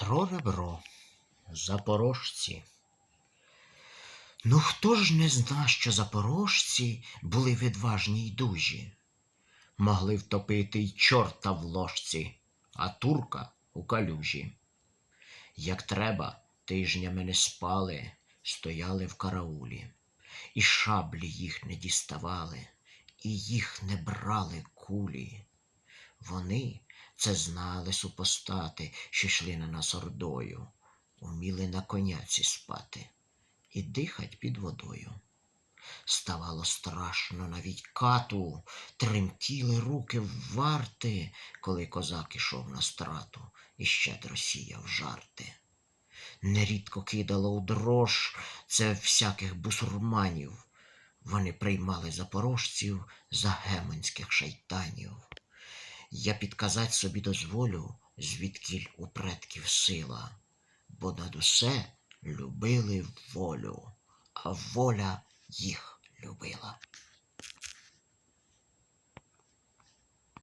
Петро Ребро, Запорожці. Ну хто ж не зна, що запорожці були відважні й дужі, могли втопити й чорта в ложці, а турка у калюжі. Як треба, тижнями не спали, стояли в караулі, і шаблі їх не діставали, і їх не брали кулі. Вони це знали супостати, що йшли на нас ордою, уміли на коняці спати і дихать під водою. Ставало страшно навіть кату, тремтіли руки в варти, коли козак ішов на страту і щедро сіяв жарти. Нерідко кидало у дрож це всяких бусурманів. Вони приймали запорожців за гемонських шайтанів. Я підказать собі дозволю, звідкіль у предків сила, бо над усе любили волю, а воля їх любила.